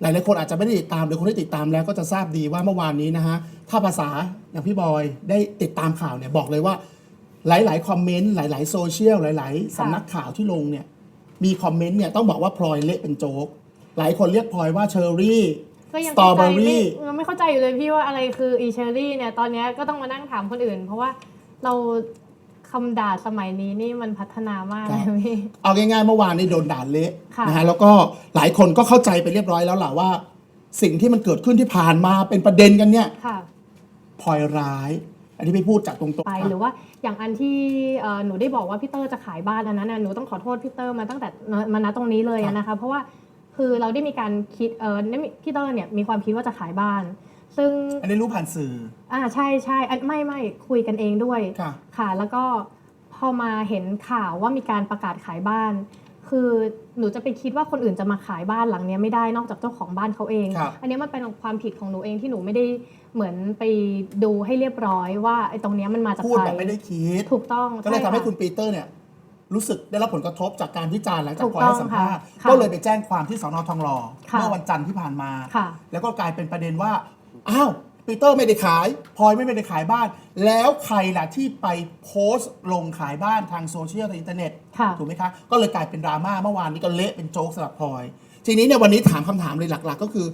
หลายๆคนอาจจะไม่ได้ติดตามหรือคนที่ติดตามแล้วก็จะทราบดีว่าเมื่อวานนี้นะฮะถ้าภาษาอย่างพี่บอยได้ติดตามข่าวเนี่ยบอกเลยว่า หลาย ๆ คอมเมนต์หลาย ๆ โซเชียลหลาย ๆสำนักข่าวที่ลงเนี่ยมีคอมเมนต์เนี่ยต้องบอกว่าพลอยเละเป็นโจ๊กหลายคนเรียกพลอยว่าเชอรี่ก็ยังสตรอเข้าเบใจอไม่รี่ยังไม่เข้าใจอยู่เลยพี่ว่าอะไรคืออีเชอรี่เนี่ยตอนเนี้ยก็ต้องมานั่งถามคนอื่น เพราะว่าเรา คำด่าสมัยนี้นี่มันพัฒนามากเลยพี่ เอาง่ายๆเมื่อวานนี้โดนด่าเละค่ะ นะฮะแล้วก็หลายคนก็เข้าใจไปเรียบร้อยแล้วล่ะว่า สิ่งที่มันเกิดขึ้นที่ผ่านมาเป็นประเด็นกันเนี่ยค่ะ พลอยร้าย อันนี้พี่พูดจากตรงๆไปหรือว่าอย่างอันที่เอ่อหนูได้บอกว่าพี่เตอร์จะขายบ้านอันนั้นน่ะหนูต้องขอโทษพี่เตอร์มาตั้งแต่มาณตรงนี้เลยอะนะคะเพราะว่าคือเราได้มีการคิดเออได้มีพี่เตอร์เนี่ยมีความคิดว่าจะขายบ้าน ซึ่งอันนี้รู้ผ่านสื่อ อ่าใช่ใช่อันไม่ไม่คุยกันเองด้วย ค่ะ ค่ะแล้วก็พอมาเห็นข่าวว่ามีการประกาศขายบ้าน คือหนูจะไปคิดว่าคนอื่นจะมาขายบ้านหลังเนี้ยไม่ได้นอกจากเจ้าของบ้านเขาเอง ครับ อันเนี้ยมันเป็นความผิดของหนูเองที่หนูไม่ได้เหมือนไปดูให้เรียบร้อยว่าไอ้ตรงเนี้ยมันมาจากพูดใครแบบไม่ได้คิด ถูกต้องก็เลยทำให้ช่ะ คุณปีเตอร์เนี่ย รู้สึกได้รับผลกระทบจากการวิจารณ์หลังจากถูกพลอยให้ต้องสัมภาษณ์ค่ะก็เลยไปแจ้งความที่สอนอทองหล่อค่ะ เมื่อวันจันทร์ที่ผ่านมา ค่ะ แล้วก็กลายเป็นประเด็นว่า อ้าวปีเตอร์ไม่ได้ขายพลอยไม่ได้ขายบ้าน แล้วใครล่ะที่ไปโพสต์ลงขายบ้านทางโซเชียลทางอินเทอร์เน็ตค่ะถูกไหมคะ ก็เลยกลายเป็นดราม่าเมื่อวานนี้ก็เละเป็นโจ๊กสำหรับพลอย ทีนี้เนี่ยวันนี้ถามคำถามเลยหลัก ๆ ก็คือ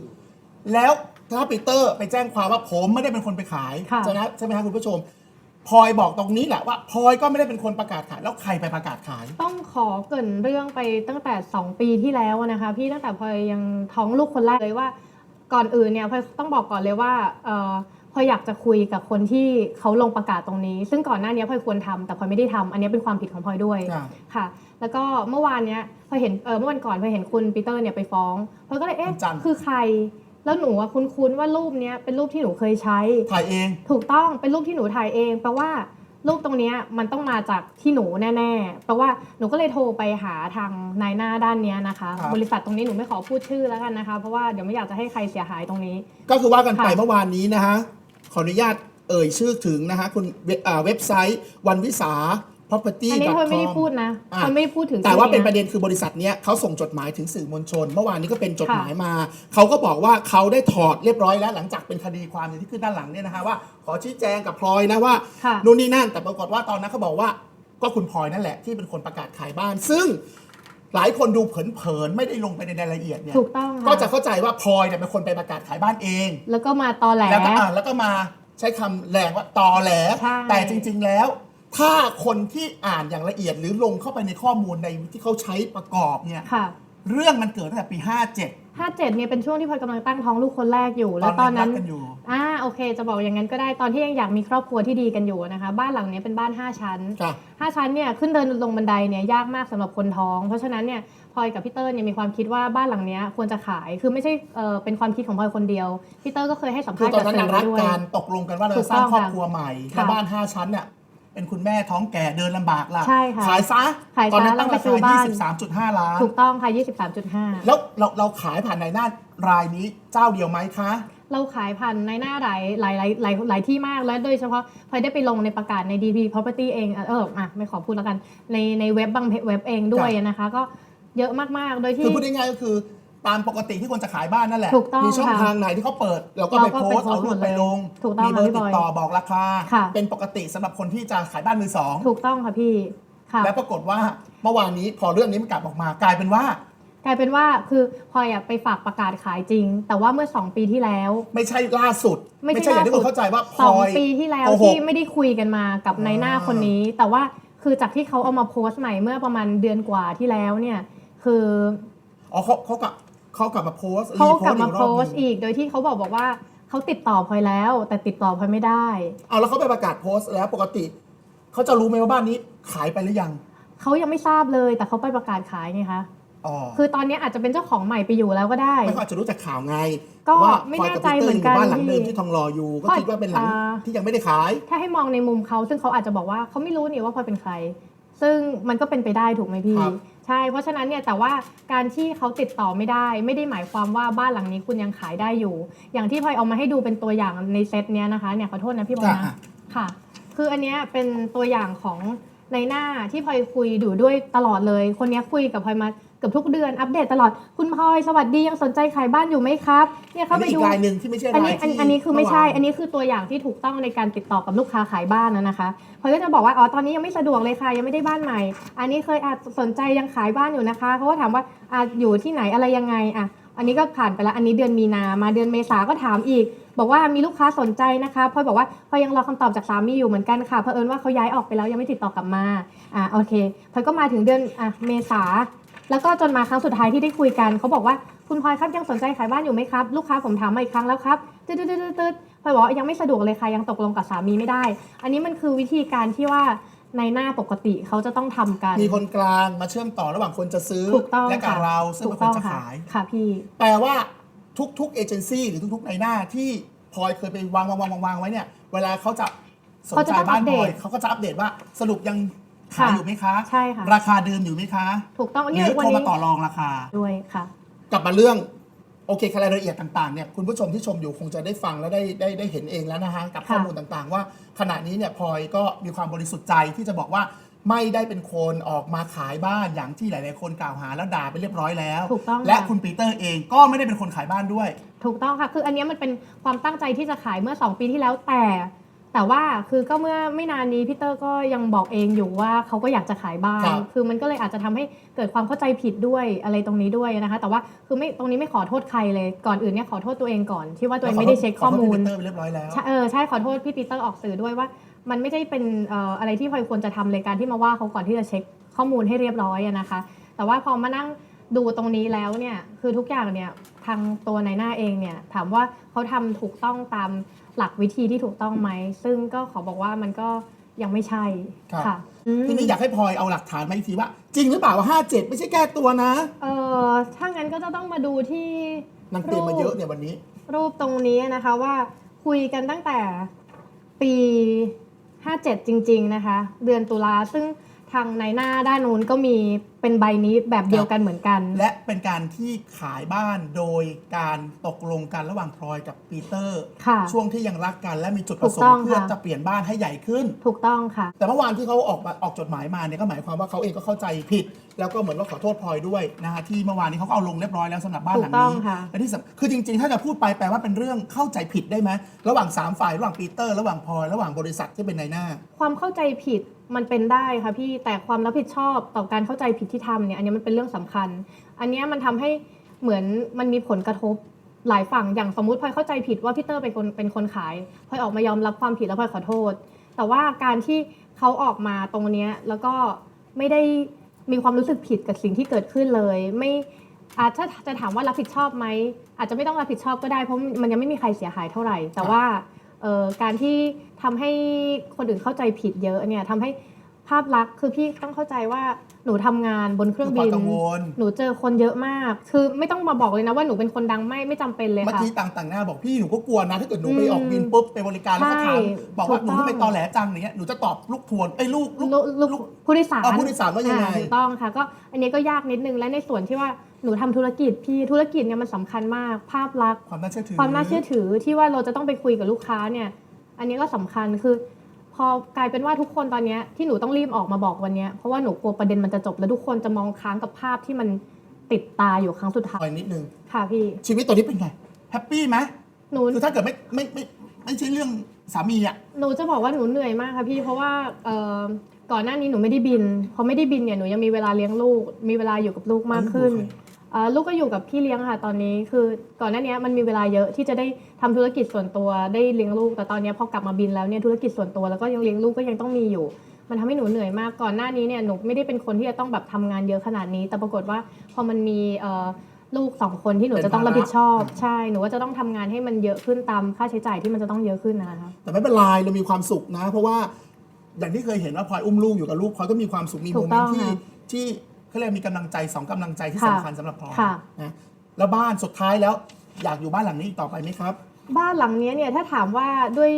แล้วถ้าปีเตอร์ไปแจ้งความว่าผมไม่ได้เป็นคนไปขายค่ะ ใช่ไหมใช่ไหมคะคุณผู้ชมพลอยบอกตรงนี้แหละว่าพลอยก็ไม่ได้เป็นคนประกาศขายแล้วใครไปประกาศขาย ต้องขอเกรินเรื่องไปตั้งแต่ 2 ปีที่แล้วนะคะ พี่ตั้งแต่พลอยยังท้องลูกคนแรกเลยว่า ก่อนอื่นเนี่ยพลอยต้องบอกก่อนเลยว่าเอ่อพลอยอยากจะคุยกับคนที่เขาลงประกาศตรงนี้ ซึ่งก่อนหน้านี้พลอยควรทำแต่พลอยไม่ได้ทำอันนี้เป็นความผิดของพลอยด้วยค่ะค่ะ แล้วก็เมื่อวานเนี้ยพลอยเห็นเออเมื่อวันก่อนพลอยเห็นคุณปีเตอร์เนี่ยไปฟ้องพลอยก็เลยเอ๊ะวันจันทร์ คือใคร แล้วหนูอะคุ้นๆว่ารูปเนี้ยเป็นรูปที่หนูเคยใช้ ถ่ายเอง ถูกต้องเป็นรูปที่หนูถ่ายเองแปลว่า รูปตรงเนี้ยมันต้องมาจากที่หนูแน่ๆแปลว่าหนูก็เลยโทรไปหาทางนายหน้าด้านเนี้ยนะคะ ครับ บริษัทตรงนี้หนูไม่ขอพูดชื่อแล้วกันนะคะ เพราะว่าเดี๋ยวไม่อยากจะให้ใครเสียหายตรงนี้ ก็คือว่ากันไปค่ะ เมื่อวานนี้นะฮะ ขออนุญาตเอ่ยชื่อถึงนะฮะคุณเว็บอ่าเว็บไซต์วันวิสา property อันนี้พลอยไม่ได้ com พูดนะอะพลอยไม่ได้พูดถึง แต่ว่าเป็นประเด็นเด็นคือบริษัทเนี้ยเขาส่งจดหมายถึงสื่อมวลชน เมื่อวานนี้ก็เป็นจดหมายมา เขาก็บอกว่าเขาได้ถอดเรียบร้อยแล้วหลังจากเป็นคดีความอย่างที่ขึ้นด้านหลังเนี่ยนะฮะว่าขอชี้แจงกับพลอยนะว่าค่ะนู่นนี่นั่นแต่ปรากฏว่าตอนนั้นเขาบอกว่าก็คุณพลอยนั่นแหละที่เป็นคนประกาศขายบ้าน ซึ่งหลายคนดูเผินๆไม่ได้ลงไปในรายละเอียดเนี่ยถูกต้องค่ก็จะเข้าใจว่าพลอยเนี่ยเป็นคนไปประกาศขายบ้านเอง แล้วก็มาตอแหลแล้วก็อ่านแล้วก็มาใช้คำแรงว่าตอแหลใช่แต่จริง ๆ แล้ว ถ้าคนที่อ่านอย่างละเอียดหรือลงเข้าไปในข้อมูลในที่เขาใช้ประกอบเนี่ย ค่ะ เรื่องมันเกิดตั้งแต่ปี 57 57เนี่ยเป็นช่วงที่พลอยกำลังตั้งท้องลูกคนแรกอยู่ตแล้อวนตอนนั้นั้นนรักกันอยู่ อ่าโอเค จะบอกอย่างนั้นก็ได้ตอนที่ยังอยากมีครอบครัวที่ดีกันอยู่นะคะ บ้านหลังเนี้ยเป็นบ้าน 5 ชั้นค่ะห้าชั้นเนี่ยขึ้นเดินลงบันไดเนี่ยยากมากสำหรับคนท้อง เพราะฉะนั้นเนี่ยพลอยกับพี่เตอร์เนี่ยมีความคิดว่าบ้านหลังเนี้ยควรจะขายคือไม่ใช่เออเป็นความคิดของพลอยคนเดียวพี่เตอร์ก็เคยให้สัมคืภาอษณ์ตอนกับนั้นสื่น่ะอรักด้วย กันตกลงกันว่าเราถูจะกสร้างต้องครอบค่ะครัวใหม่ค่ะ แล้วบ้าน 5 ชั้นเนี่ย เป็นคุณแม่ท้องแก่เดินลำบากล่ะ ใช่ค่ะขายซะขายซะตอนนั้นตั้งแล้วราไปซื้อบ้านคา23.5 ล้าน ถูกต้องค่ะ 23.5 แล้วเราเราขายผ่านในหน้ารายนี้เจ้าเดียวไหมคะ เราขายผ่านในหน้าหลายหลายหลายหลายหลายที่มากและโดยเฉพาะพลอยได้ไปลงในประกาศใน DP Property เองเออเอออะไม่ขอพูดแล้วกัน ในในเว็บบางเว็บเองด้วยนะคะ ก็เยอะมาก ๆ โดยที่ คือพูดง่ายๆก็คือ ตามปกติที่คนจะขายบ้านนั่นแหละ ถูกต้องมีช่องค่ะทางไหนที่เขาเปิด เราก็เราไปก็โพไปสต์เอารูปโพสต์หมดไปลง ถูกต้องมีเบอร์ค่ะพี่ติบดอยต่อบอกราคา ค่ะ เป็นปกติสำหรับคนที่จะขายบ้านมือสอง ถูกต้องค่ะพี่ค่ะ และปรากฏว่าเมื่อวานนี้พอเรื่องนี้มันกลับออกมากลายเป็นว่า กลายเป็นว่าคือพลอยอะไปฝากประกาศขายจริง แต่ว่าเมื่อ 2 ปีที่แล้ว ไม่ใช่ล่าสุดไม่ใช่อย่างที่ล่าสุคุดณเข้าใจว่าพสลองอย ปีที่แล้วโกหกที่ไม่ได้คุยกันมากับในายหน้าอ่าคนนี้ แต่ว่าคือจากที่เขาเอามาโพสต์ใหม่เมื่อประมาณเดือนกว่าที่แล้วเนี่ย คือ อ๋อเขาเขากลับ เขากลับมาโพสต์เขากลับมารีโพโพสสต์ต์อีกรอบหนึ่งอีกโดยที่เขาบอกบอกว่าเขาติดต่อพลอยแล้ว แต่ติดต่อพลอยไม่ได้เอาแล้วเขาไปประกาศโพสต์แล้วปกติเขาจะรู้ไหมว่าบ้านนี้ขายไปหรือยังเขายังไม่ทราบเลยแต่เขาไปประกาศขายไงคะอ๋อคือตอนนี้อาจจะเป็นเจ้าของใหม่ไปอยู่แล้วก็ได้ไม่เขาอาจจะรู้จากข่าวไง ก็ว่าไม่พลอยแน่กับใจปีเตอเหมืร์ออนยู่กันบ้านหลังเดิมพี่ที่ทองรออยู่ ก็พลอยคิดว่าเป็นหลังอ่าที่ยังไม่ได้ขาย ถ้าให้มองในมุมเขาซึ่งเขาอาจจะบอกว่าเขาไม่รู้นี่ว่าพลอยเป็นใคร ซึ่งมันก็เป็นไปได้ถูกไหมพี่ครับ ใช่ เพราะฉะนั้นเนี่ยแต่ว่าการที่เขาติดต่อไม่ได้ ไม่ได้หมายความว่าบ้านหลังนี้คุณยังขายได้อยู่ อย่างที่พลอยเอามาให้ดูเป็นตัวอย่างในเซตเนี้ยนะคะเนี่ยขอโทษนะพี่บอลค่ะนะค่ะ คืออันเนี้ยเป็นตัวอย่างของในหน้าที่พลอยคุยอยู่ด้วยตลอดเลย คนเนี้ยคุยกับพลอยมา กือบทุกเดือนอัปเดตตลอดคุณพลอยสวัสดียังสนใจขายบ้านอยู่ไหมครับเนี่ยอัเข้านไปนี้อีดูกรายหนึ่งที่ไม่ใช่อันรายนี้อันที่อันนี้คือไม่ใช่เวานอันนี้คือตัวอย่างที่ถูกต้องในการติดต่อกับลูกค้าขายบ้านนะนะคะพลอยก็จะบอกว่า อ๋อ ตอนนี้ยังไม่สะดวกเลยค่ะ ยังไม่ได้บ้านใหม่ อันนี้เคยอาจสนใจยังขายบ้านอยู่นะคะ เขาก็ถามว่าอะอยู่ที่ไหนอะไรยังไง อะ อันนี้ก็ผ่านไปแล้ว อันนี้เดือนมีนา มาเดือนเมษาก็ถามอีก บอกว่ามีลูกค้าสนใจนะคะพลอยบอกว่าพลอยยังรอคำตอบจากสามีอยู่เหมือนกันค่ะ เผอิญว่าเขาย้ายออกไปแล้วยังไม่ติดต่อกลับมา อะโอเคพลอยก็มาถึงเดือน อะ เมษา แล้วก็จนมาครั้งสุดท้ายที่ได้คุยกันเขาบอกว่าคุณพลอยครับยังสนใจขายบ้านอยู่ไหมครับลูกค้าผมถามมาอีกครั้งแล้วครับตืดตืดตืดตืดพลอยบอกว่ายังไม่สะดวกเลยค่ะยังตกลงกับสามีไม่ได้ อันนี้มันคือวิธีการที่ว่าในหน้าปกติเขาจะต้องทำกัน มีคนกลางมาเชื่อมต่อระหว่างคนจะซื้อ ถูกต้องและกับค่ะเราซึ่งถูเป็นกคต้นองจะค่ะขาย ค่ะพี่ แปลว่าทุกๆเอเจนซี่หรือทุกๆในหน้าที่พลอยเคยไปวางวางวางวางวางไว้เนี่ย เวลาเขาจะสนเขาจะใจต้องบ้านอัปพเดลต อยเขาก็จะอัปเดตว่าสรุปยัง ขายค่ะอยู่ไหมคะ ใช่ค่ะ ราคาเดิมอยู่ไหมคะ ถูกต้องหเนี่รืยอวันโทรนี้มาต่อรองราคา ด้วยค่ะ กลับมาเรื่องโอเครายละเอียดต่างๆเนี่ยคุณผู้ชมที่ชมอยู่คงจะได้ฟังและได้ได้ได้เห็นเองแล้วนะฮะกับค่ะข้อมูลต่างๆ ว่าขณะนี้เนี่ยพลอยก็มีความบริสุทธิ์ใจที่จะบอกว่าไม่ได้เป็นคนออกมาขายบ้านอย่างที่หลายๆคนกล่าวหาแล้วด่าไปเรียบร้อยแล้วถูกต้องและค่ะ คุณปีเตอร์เองก็ไม่ได้เป็นคนขายบ้านด้วย ถูกต้องค่ะ คืออันเนี้ยมันเป็นความตั้งใจที่จะขายเมื่อ 2 ปีที่แล้วแต่ แต่ว่าคือก็เมื่อไม่นานนี้พี่เตอร์ก็ยังบอกเองอยู่ว่าเขาก็อยากจะขายบ้าน ครับ คือมันก็เลยอาจจะทำให้เกิดความเข้าใจผิดด้วยอะไรตรงนี้ด้วยนะคะ แต่ว่าคือไม่ตรงนี้ไม่ขอโทษใครเลยก่อนอื่นเนี่ยขอโทษตัวเองก่อนที่ว่าตัวเองไม่ได้เช็คข้อมูล ขโทษพี่ปีเตอร์ไปเรียบร้อยแล้ว ใช่เออใช่ขอโทษพี่ปีเตอร์ออกสื่อด้วยว่า มันไม่ได้เป็นเอ่ออะไรที่พลอยควรจะทำเลยการที่มาว่าเขาก่อนที่จะเช็คข้อมูลให้เรียบร้อยอะนะคะ แต่ว่าพอมานั่งดูตรงนี้แล้วเนี่ยคือทุกอย่างเนี่ยทางตัวนายหน้าเองเนี่ยถามว่าเขาทำถูกต้องตาม หลักวิธีที่ถูกต้องไหม ซึ่งก็ขอบอกว่ามันก็ยังไม่ใช่ครับ ค่ะอืมทีนี้อยากให้พลอยเอาหลักฐานมาอีกทีว่า จริงหรือเปล่าว่า57 ไม่ใช่แก้ตัวนะเออถ้างั้นก็จะต้องมาดูที่ นางเตรียมมาเยอะเนี่ยวันนี้ รูปตรงนี้นะคะว่าคุยกันตั้งแต่ปี 57 จริง ๆ นะคะ เดือนตุลาซึ่งทางในหน้าด้านนู้นก็มี เป็นใบนี้แบบเดียวกันเหมือนกัน และเป็นการที่ขายบ้านโดยการตกลงกันระหว่างพลอยกับปีเตอร์ ค่ะ ช่วงที่ยังรักกันและมีจุดประสงถูกต้องค์เพื่อค่ะ จะเปลี่ยนบ้านให้ใหญ่ขึ้น ถูกต้องค่ะ แต่เมื่อวานที่เขาออกมาออกจดหมายมาเนี่ยก็หมายความว่าเขาเองก็เข้าใจผิด แล้วก็เหมือนว่าขอโทษพลอยด้วยนะฮะที่เมื่อวานนี้เขาก็เอาลงเรียบร้อยแล้วสำหรับบ้านหลังถูกต้องนี้ค่ะ และที่สำคือจริงๆ ถ้าจะพูดไปแปลว่าเป็นเรื่องเข้าใจผิดได้ไหมระหว่างสามฝ่ายระหว่างปีเตอร์ระหว่างพลอยระหว่างบริษัทที่เป็นนายหน้า ความเข้าใจผิดมันเป็นได้ค่ะพี่แต่ความรับผิดชอบต่อการเข้าใจผิดที่ทำเนี่ยอันนี้มันเป็นเรื่องสำคัญ อันเนี้ยมันทำให้เหมือนมันมีผลกระทบหลายฝั่งอย่างสมมุติพลอยเข้าใจผิดว่าพี่เตอร์เป็นคนเป็นคนขายพลอยออกมายอมรับความผิดแล้วพลอยขอโทษ แต่ว่าการที่เขาออกมาตรงเนี้ยแล้วก็ไม่ได้มีความรู้สึกผิดกับสิ่งที่เกิดขึ้นเลย ไม่อาจจะจะถามว่ารับผิดชอบไหมอาจจะไม่ต้องรับผิดชอบก็ได้เพราะมันยังไม่มีใครเสียหายเท่าไหร่ แต่ว่าการที่ทำให้คนอื่นเข้าใจผิดเยอะเนี่ยทำให้ภาพลักษณ์คือพี่ต้องเข้าใจว่า หนูทำงานบนเครื่องบิคือนความกังวล หนูเจอคนเยอะมาก คือไม่ต้องมาบอกเลยนะว่าหนูเป็นคนดังไม่ไม่จำเป็นเลยเมื่อค่ะ กี้ต่างต่างๆหน้าบอกพี่หนูก็กลัวนะถ้าเกิดหนูไปอืมออกบินปุ๊บไปบริการแล้วก็ถามใช่บอกว่าถูหกนูต้อง ทำไมตอแหลจังอย่างเงี้ยหนูจะตอบลูกทวนไอ้ยลูกลูก ลูกลูกลูกผู้โดยสารเอาผู้โดยสารว่ายังไง อ่ถูกต้องค่ะ ก็อันนี้ก็ยากนิดนึงและในส่วนที่ว่าหนูทำธุรกิจพี่ธุรกิจเนี่ยมันสำคัญมาก ภาพลักษณ์ ความน่าเชื่อถือ ความน่าเชื่อถือที่ว่าเราจะต้องไปคุยกับลูกค้าเนี่ย อันนี้ก็สำคัญคือ พอกลายเป็นว่าทุกคนตอนเนี้ยที่หนูต้องรีบออกมาบอกวันเนี้ยเพราะว่าหนูกลัวประเด็นมันจะจบแล้วทุกคนจะมองค้างกับภาพที่มันติดตาอยู่ครั้งสุดท้าพลอยยนิดนึง ค่ะพี่ ชีวิตตอนนี้เป็นไง แฮปปี้ไหมหนู คือถ้าเกิดไม่ไม่ไม่ไม่ใช่เรื่องสามีอะ หนูจะบอกว่าหนูเหนื่อยมากค่ะพี่ เพราะว่าเอ่อก่อนหน้านี้หนูไม่ได้บิน พอไม่ได้บินเนี่ยหนูยังมีเวลาเลี้ยงลูก มีเวลาอยู่กับลูกมากขึ้นลูกอยู่กับใครเอ่อ ลูกก็อยู่กับพี่เลี้ยงค่ะตอนนี้คือก่อนหน้านี้มันมีเวลาเยอะที่จะได้ทำธุรกิจส่วนตัวได้เลี้ยงลูก แต่ตอนนี้พอกลับมาบินแล้วเนี่ยธุรกิจส่วนตัวแล้วก็ยังเลี้ยงลูกก็ยังต้องมีอยู่ มันทำให้หนูเหนื่อยมากก่อนหน้านี้เนี่ยหนูไม่ได้เป็นคนที่จะต้องแบบทำงานเยอะขนาดนี้ แต่ปรากฏว่าพอมันมีเอ่อลูกสองคนที่หนูจะต้องรับผิดชอบใช่หนูก็จะต้องทำงานให้มันเยอะขึ้นตามค่าใช้จ่ายที่มันจะต้องเยอะขึ้นนะคะแต่ไม่เป็นไรเรามีความสุขนะ เพราะว่าอย่างที่เคยเห็นว่าพลอยอุ้มลูกอยู่กับลูกพลอยก็มีความสุขมีถูโมกเมต้นองต์ที่ค่ะที่ เขาเรียกมีกำลังใจสองกำลังใจที่ค่ะสำคัญสำหรับพลอยค่ะ นะแล้วบ้านสุดท้ายแล้วอยากอยู่บ้านหลังนี้อีกต่อไปไหมครับ บ้านหลังเนี้ยเนี่ยถ้าถามว่าด้วย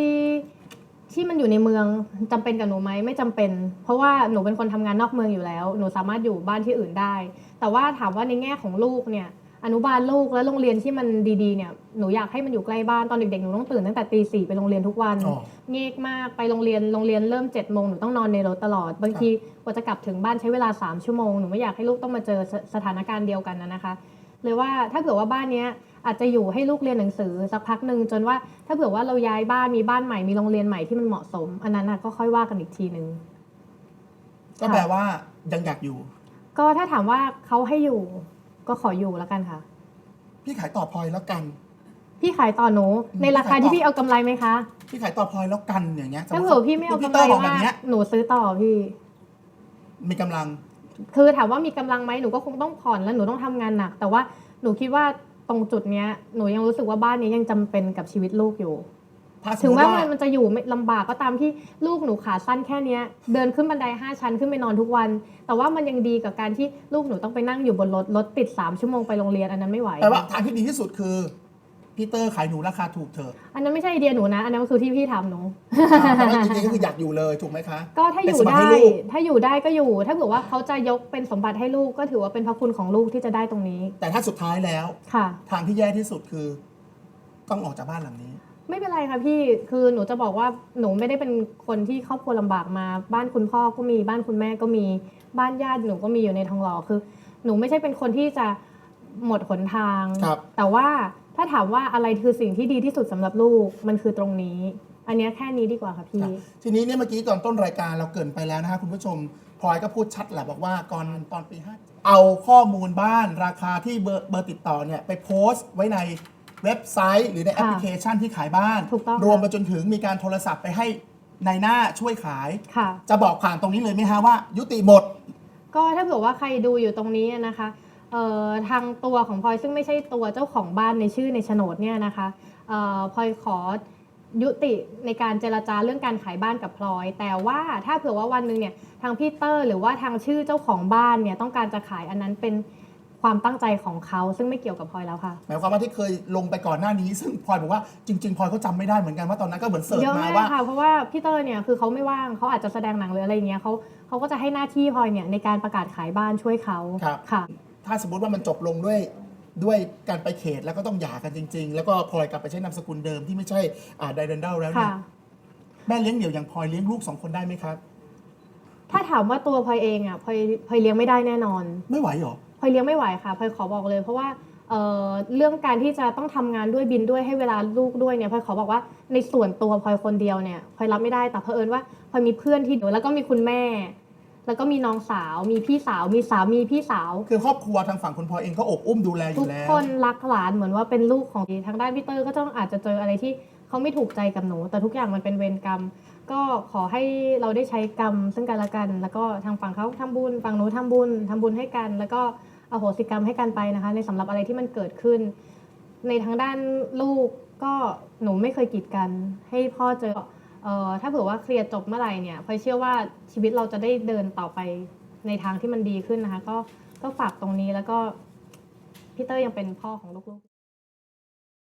ที่มันอยู่ในเมืองจำเป็นกับหนูไหมไม่จำเป็น เพราะว่าหนูเป็นคนทำงานนอกเมืองอยู่แล้ว หนูสามารถอยู่บ้านที่อื่นได้ แต่ว่าถามว่าในแง่ของลูกเนี่ย อนุบาลลูกและโรงเรียนที่มันดีๆเนี่ยหนูอยากให้มันอยู่ใกล้บ้านตอนเด็กๆหนูต้องตื่นตั้งแต่ตีสี่ไปโรงเรียนทุกวันอ๋อ เงกมากไปโรงเรียนโรงเรียนเริ่ม7จ็ดโมงหนูต้องนอนในรถตลอด บางทีกว่าจะกลับถึงบ้านใช้เวลา 3 ชั่วโมงหนูไม่อยากให้ลูกต้องมาเจอสสถานการณ์เดียวกันนะนะคะ เลยว่าถ้าเผื่อว่าบ้านเนี้ยอาจจะอยู่ให้ลูกเรียนหนังสือสักพักหนึ่งจนว่าถ้าเผื่อว่าเราย้ายบ้านมีบ้านใหม่มีโรงเรียนใหม่ที่มันเหมาะสม อันนั้นนะก็ค่อยว่ากันอีกทีหนึ่ง ก็แปลว่ายังอยากอยู่ ก็ถ้าถามว่าเขาให้อยู่ ก็ขออยู่แล้วกันค่ะ พี่ขายต่อพลอยแล้วกัน พี่ขายต่อหนูอืมในราคาที่พี่เอากำไรไหมคะพี่ขายต่อพลอยแล้วกันอย่างเงี้ยถ้าเผื่อพี่ไม่เอากำพี่ไรเตอร์บอกแบมาบกเนี้ยหนูซื้อต่อพี่ มีกำลัง คือถามว่ามีกำลังไหมหนูก็คงต้องผ่อนแล้วหนูต้องทำงานหนัก แต่ว่าหนูคิดว่าตรงจุดเนี้ยหนูยังรู้สึกว่าบ้านนี้ยังจำเป็นกับชีวิตลูกอยู่ ถ้าสมถึงมติแม้ว่าว่า มันจะอยู่ไม่ลำบากก็ตามที่ลูกหนูขาสั้นแค่เนี้ยเดินขึ้นบันไดห้าชั้นขึ้นไปนอนทุกวัน แต่ว่ามันยังดีกับการที่ลูกหนูต้องไปนั่งอยู่บนรถรถติดสามชั่วโมงไปโรงเรียนอันนั้นไม่ไหว แปลว่าทางที่ดีที่สุดคือพี่เตอร์ขายหนูราคาถูกเถอะอันนั้นไม่ใช่ไอเดียหนูนะ อันนั้นก็คือที่พี่ทำหนู อ่าแต่ว่าจริงๆก็คืออยากอยู่เลยถูกไหมคะ ก็ถ้าอยู่เป็นสมบัติได้ ให้ลูก ถ้าอยู่ได้ก็อยู่ ถ้าเผื่อว่าเขาจะยกเป็นสมบัติให้ลูกก็ถือว่าเป็นพระคุณของลูกที่จะได้ตรงนี้แต่ถ้าสุดท้ายแล้ว ค่ะ ทางที่แย่ที่สุดคือ ต้องออกจากบ้านหลังนี้ ไม่เป็นไรค่ะพี่ คือหนูจะบอกว่าหนูไม่ได้เป็นคนที่ครอบครัวลำบากมา บ้านคุณพ่อก็มี บ้านคุณแม่ก็มี บ้านญาติหนูก็มีอยู่ในทองหล่อคือ หนูไม่ใช่เป็นคนที่จะหมดหนทาง ครับ แต่ว่าถ้าถามว่าอะไรคือสิ่งที่ดีที่สุดสำหรับลูก มันคือตรงนี้ อันเนี้ยแค่นี้ดีกว่าค่ะพี่ ทีนี้เนี่ยเมื่อกี้ตอนต้นรายการเราเกรินไปแล้วนะคะคุณผู้ชมพลอยก็พูดชัดแหละบอกว่าก่อนตอนปีห้าเอาข้อมูลบ้านราคาที่เบอร์เบอร์ติดต่อเนี่ยไปโพสต์ไว้ใน เว็บไซต์ หรือในแอปพลิเคชันที่ขายบ้าน ถูกต้องค่ะ รวมไปจนถึงมีการโทรศัพท์ไปให้ในายหน้าช่วยขาย ค่ะ จะบอกผ่านตรงนี้เลยไหมฮะว่า ยุติหมด ก็ถ้าเผื่อว่าใครดูอยู่ตรงนี้นะคะเอ่อทางตัวของพลอยซึ่งไม่ใช่ตัวเจ้าของบ้านในชื่อในโฉนดเนี่ยนะคะเอ่อพลอยขอยุติในการเจรจาเรื่องการขายบ้านกับพลอย แต่ว่าถ้าเผื่อว่าวันหนึ่งเนี่ยทางพี่เตอร์ หรือว่าทางชื่อเจ้าของบ้านเนี่ยต้องการจะขายอันนั้นเป็น ความตั้งใจของเขาซึ่งไม่เกี่ยวกับพลอยแล้วค่ะ หมายความว่าที่เคยลงไปก่อนหน้านี้ ซึ่งพลอยบอกว่าจริงๆพลอยเขาจำไม่ได้เหมือนกันว่าตอนนั้นก็เหมือนเสิร์ชเยอะากมามว่า ค่ะเพราะว่าพี่เตอร์เนี่ยคือเขาไม่ว่างเขาอาจจะแสดงหนังหรืออะไรอย่างเงี้ยเขาเขาก็จะให้หน้าที่พลอยเนี่ยในการประกาศขายบ้านช่วยเขาครับ ค่ะ ถ้าสมมติว่ามันจบลงด้วยด้วยการไปเขตแล้วก็ต้องหย่ากันจริง ๆ แล้วก็พลอยกลับไปใช้นามสกุลเดิมที่ไม่ใช่ไดเดนเดลแล้วเนี่ค่ะ ยแม่เลี้ยงเดี่ยวอย่างพลอยเลี้ยงลูกสองคนได้ไหมครับ ถ้าถามว่าตัวพลอยเองอะพลอยพลอยเลี้ยงไม่ได้แน่นอน ไม่ไหวเหรอพล อยเลี้ยงไม่ไหวค่ะพลอยขอบอกเลยเพราะว่าเอ่อเรื่องการที่จะต้องทำงานด้วยบินด้วยให้เวลาลูกด้วยเนี่ยพลอยขอบอกว่าในส่วนตัวพลอยคนเดียวเนี่ยพลอยรับไม่ได้แต่เผอิญว่าพลอยมีเพื่อนที่อยู่แล้วก็มีคุณแม่ แล้วก็มีน้องสาว มีพี่สาว มีสามีพี่สาว คือครอบครัวทางฝั่งคุณพลอยเองก็อบอุ้มดูแลอทุยู่กแล้วคนรักหลานเหมือนว่าเป็นลูกของทางด้านพี่เตอร์ก็ต้องอาจจะเจออะไรที่เขาไม่ถูกใจกับหนู แต่ทุกอย่างมันเป็นเวรกรรม ก็ขอให้เราได้ใช้กรรมซึ่งกันและกัน แล้วก็ทางฝั่งเขาทำบุญฝั่งหนูทำบุญทำบุญให้กัน แล้วก็ อโหสิกรรมให้กันไปนะคะ ในสำหรับอะไรที่มันเกิดขึ้น ในทางด้านลูกก็หนูไม่เคยกีดกัน ให้พ่อเจอเอ่อถ้าเผื่อว่าเคลียร์จบเมื่อไหร่เนี่ยพลอยเชื่อว่าชีวิตเราจะได้เดินต่อไปในทางที่มันดีขึ้นนะคะ ก็ก็ฝากตรงนี้แล้วก็พี่เตอร์ยังเป็นพ่อของลูกๆ